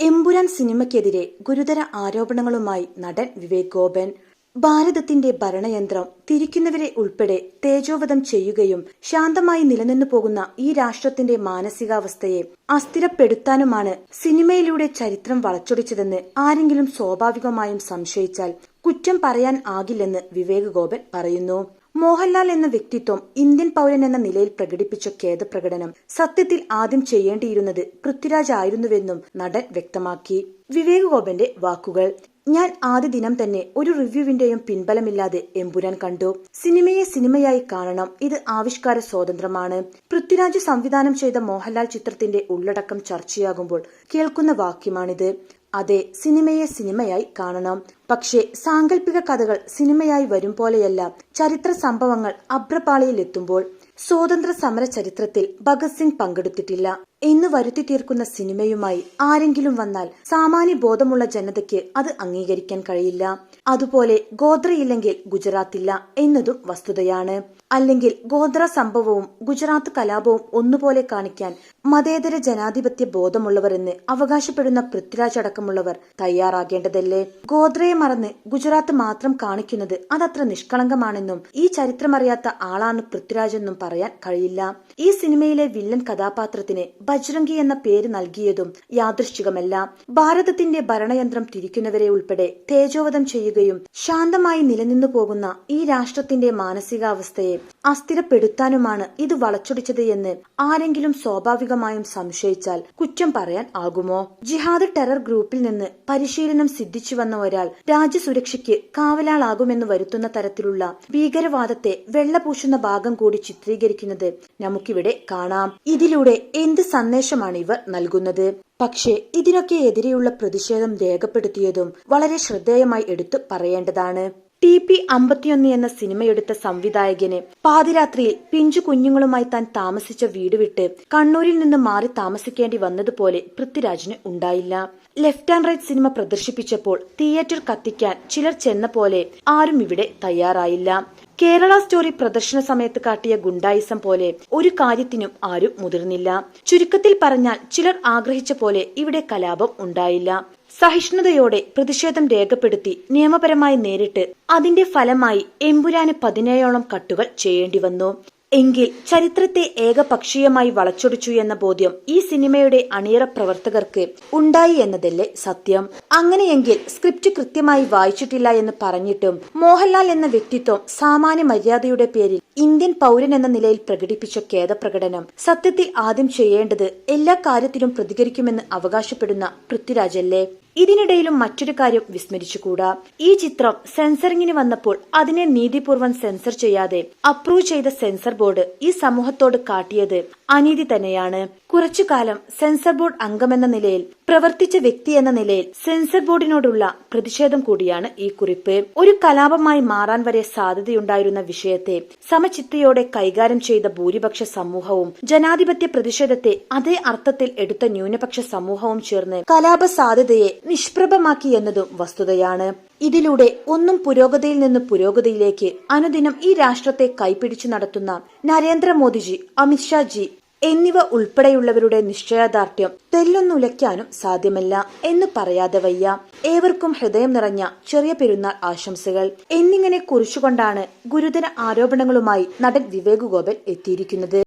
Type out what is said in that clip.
എമ്പുരാൻ സിനിമയ്ക്കെതിരെ ഗുരുതര ആരോപണങ്ങളുമായി നടൻ വിവേക് ഗോപൻ. ഭാരതത്തിന്റെ ഭരണയന്ത്രം തിരിക്കുന്നവരെ ഉൾപ്പെടെ തേജോവധം ചെയ്യുകയും ശാന്തമായി നിലനിന്നു പോകുന്ന ഈ രാഷ്ട്രത്തിന്റെ മാനസികാവസ്ഥയെ അസ്ഥിരപ്പെടുത്താനുമാണ് സിനിമയിലൂടെ ചരിത്രം വളച്ചൊടിച്ചതെന്ന് ആരെങ്കിലും സ്വാഭാവികമായും സംശയിച്ചാൽ കുറ്റം പറയാൻ ആകില്ലെന്ന് വിവേക് ഗോപൻ പറയുന്നു. മോഹൻലാൽ എന്ന വ്യക്തിത്വം ഇന്ത്യൻ പൗരൻ എന്ന നിലയിൽ പ്രകടിപ്പിച്ച ഖേദപ്രകടനം സത്യത്തിൽ ആദ്യം ചെയ്യേണ്ടിയിരുന്നത് പൃഥ്വിരാജ് ആയിരുന്നുവെന്നും നടൻ വ്യക്തമാക്കി. വിവേക് ഗോപന്റെ വാക്കുകൾ. ഞാൻ ആദ്യ ദിനം തന്നെ ഒരു റിവ്യൂവിന്റെയും പിൻബലമില്ലാതെ എമ്പുരാൻ കണ്ടു. സിനിമയെ സിനിമയായി കാണണം ഇത് ആവിഷ്കാര സ്വാതന്ത്ര്യമാണ്. പൃഥ്വിരാജ് സംവിധാനം ചെയ്ത മോഹൻലാൽ ചിത്രത്തിന്റെ ഉള്ളടക്കം ചർച്ചയാകുമ്പോൾ കേൾക്കുന്ന വാക്യമാണിത്. അതെ സിനിമയെ സിനിമയായി കാണണം. പക്ഷേ സാങ്കല്പിക കഥകൾ സിനിമയായി വരും പോലെയല്ല. ചരിത്ര സംഭവങ്ങൾ അഭ്രപാളിയിലെത്തുമ്പോൾ സ്വാതന്ത്ര്യ സമര ചരിത്രത്തിൽ ഭഗത് സിംഗ് പങ്കെടുത്തിട്ടില്ല. എന്ന് വരുത്തി തീർക്കുന്ന സിനിമയുമായി ആരെങ്കിലും വന്നാൽ സാമാന്യ ബോധമുള്ള ജനതയ്ക്ക് അത് അംഗീകരിക്കാൻ കഴിയില്ല. അതുപോലെ ഗോത്രയില്ലെങ്കിൽ ഗുജറാത്തില്ല എന്നതും വസ്തുതയാണ്. അല്ലെങ്കിൽ ഗോത്ര സംഭവവും ഗുജറാത്ത് കലാപവും ഒന്നുപോലെ കാണിക്കാൻ മതേതര ജനാധിപത്യ ബോധമുള്ളവർ എന്ന് അവകാശപ്പെടുന്ന പൃഥ്വിരാജ് അടക്കമുള്ളവർ തയ്യാറാകേണ്ടതല്ലേ? ഗോത്രയെ മറന്ന് ഗുജറാത്ത് മാത്രം കാണിക്കുന്നത് അതത്ര നിഷ്കളങ്കമാണെന്നും ഈ ചരിത്രമറിയാത്ത ആളാണ് പൃഥ്വിരാജ് എന്നും പറയാൻ കഴിയില്ല. ഈ സിനിമയിലെ വില്ലൻ കഥാപാത്രത്തിന് ബജ്രംഗി എന്ന പേര് നൽകിയതും യാദൃശ്ചികമല്ല. ഭാരതത്തിന്റെ ഭരണയന്ത്രം തിരിക്കുന്നവരെ ഉൾപ്പെടെ തേജോവധം ശാന്തമായി നിലനിന്നു പോകുന്ന ഈ രാഷ്ട്രത്തിന്റെ മാനസികാവസ്ഥയെ അസ്ഥിരപ്പെടുത്താനുമാണ് ഇത് വളച്ചൊടിച്ചത് എന്ന് ആരെങ്കിലും സ്വാഭാവികമായും സംശയിച്ചാൽ കുറ്റം പറയാൻ ആകുമോ? ജിഹാദ് ടെറർ ഗ്രൂപ്പിൽ നിന്ന് പരിശീലനം സിദ്ധിച്ചു വന്ന ഒരാൾ രാജ്യസുരക്ഷയ്ക്ക് കാവലാളാകുമെന്ന് വരുത്തുന്ന തരത്തിലുള്ള ഭീകരവാദത്തെ വെള്ളപൂശുന്ന ഭാഗം കൂടി ചിത്രീകരിക്കുന്നത് നമുക്കിവിടെ കാണാം. ഇതിലൂടെ എന്ത് സന്ദേശമാണ് ഇവർ നൽകുന്നത്? പക്ഷേ ഇതിനൊക്കെ എതിരെയുള്ള പ്രതിഷേധം രേഖപ്പെടുത്തിയതും വളരെ ശ്രദ്ധേയമായി എടുത്തു പറയേണ്ടതാണ്. ടി പി അമ്പത്തിയൊന്ന് എന്ന സിനിമയെടുത്ത സംവിധായകന് പാതിരാത്രിയിൽ പിഞ്ചു കുഞ്ഞുങ്ങളുമായി താൻ താമസിച്ച വീട് വിട്ട് കണ്ണൂരിൽ നിന്ന് മാറി താമസിക്കേണ്ടി വന്നതുപോലെ പൃഥ്വിരാജിന് ഉണ്ടായില്ല. ലെഫ്റ്റ് ആൻഡ് റൈറ്റ് സിനിമ പ്രദർശിപ്പിച്ചപ്പോൾ തിയേറ്റർ കത്തിക്കാൻ ചിലർ ചെന്ന പോലെ ആരും ഇവിടെ തയ്യാറായില്ല. കേരള സ്റ്റോറി പ്രദർശന സമയത്ത് കാട്ടിയ ഗുണ്ടായിസം പോലെ ഒരു കാര്യത്തിനും ആരും മുതിർന്നില്ല. ചുരുക്കത്തിൽ പറഞ്ഞാൽ ചിലർ ആഗ്രഹിച്ച പോലെ ഇവിടെ കലാപം ഉണ്ടായില്ല. സഹിഷ്ണുതയോടെ പ്രതിഷേധം രേഖപ്പെടുത്തി നിയമപരമായി നേരിട്ട് അതിന്റെ ഫലമായി എമ്പുരാന് പതിനേഴോളം കട്ടുകൾ ചെയ്യേണ്ടി വന്നു എങ്കിൽ ചരിത്രത്തെ ഏകപക്ഷീയമായി വളച്ചൊടിച്ചു എന്ന ബോധ്യം ഈ സിനിമയുടെ അണിയറ പ്രവർത്തകർക്ക് ഉണ്ടായി എന്നതല്ലേ സത്യം. അങ്ങനെയെങ്കിൽ സ്ക്രിപ്റ്റ് കൃത്യമായി വായിച്ചിട്ടില്ല എന്ന് പറഞ്ഞിട്ടും മോഹൻലാൽ എന്ന വ്യക്തിത്വം സാമാന്യ മര്യാദയുടെ പേരിൽ ഇന്ത്യൻ പൗരൻ എന്ന നിലയിൽ പ്രകടിപ്പിച്ച ഖേദപ്രകടനം സത്യത്തിൽ ആദ്യം ചെയ്യേണ്ടത് എല്ലാ കാര്യത്തിലും പ്രതികരിക്കുമെന്ന് അവകാശപ്പെടുന്ന പൃഥ്വിരാജല്ലേ? ഇതിനിടയിലും മറ്റൊരു കാര്യം വിസ്മരിച്ചുകൂടാ. ഈ ചിത്രം സെൻസറിങ്ങിന് വന്നപ്പോൾ അതിനെ നീതിപൂർവം സെൻസർ ചെയ്യാതെ അപ്രൂവ് ചെയ്ത സെൻസർ ബോർഡ് ഈ സമൂഹത്തോട് കാട്ടിയത്. അനീതി തന്നെയാണ്. കുറച്ചു കാലം സെൻസർ ബോർഡ് അംഗമെന്ന നിലയിൽ പ്രവർത്തിച്ച വ്യക്തി എന്ന നിലയിൽ സെൻസർ ബോർഡിനോടുള്ള പ്രതിഷേധം കൂടിയാണ് ഈ കുറിപ്പ്. ഒരു കലാപമായി മാറാൻ വരെ സാധ്യതയുണ്ടായിരുന്ന വിഷയത്തെ സമചിത്തയോടെ കൈകാര്യം ചെയ്ത ഭൂരിപക്ഷ സമൂഹവും ജനാധിപത്യ പ്രതിഷേധത്തെ അതേ അർത്ഥത്തിൽ എടുത്ത ന്യൂനപക്ഷ സമൂഹവും ചേർന്ന് കലാപ സാധ്യതയെ നിഷ്പ്രഭമാക്കി എന്നതും വസ്തുതയാണ്. ഇതിലൂടെ ഒന്നും പുരോഗതിയിൽ നിന്ന് പുരോഗതിയിലേക്ക് അനുദിനം ഈ രാഷ്ട്രത്തെ കൈപിടിച്ചു നടത്തുന്ന നരേന്ദ്രമോദിജി അമിത്ഷാജി എന്നിവ ഉൾപ്പെടെയുള്ളവരുടെ നിശ്ചയദാർഢ്യം തെല്ലൊന്നുലയ്ക്കാനും സാധ്യമല്ല എന്ന് പറയാതെ വയ്യ. ഏവർക്കും ഹൃദയം നിറഞ്ഞ ചെറിയ പെരുന്നാൾ ആശംസകൾ. എന്നിങ്ങനെ കുറിച്ചുകൊണ്ടാണ് ഗുരുതര ആരോപണങ്ങളുമായി നടൻ വിവേക് ഗോപൻ എത്തിയിരിക്കുന്നത്.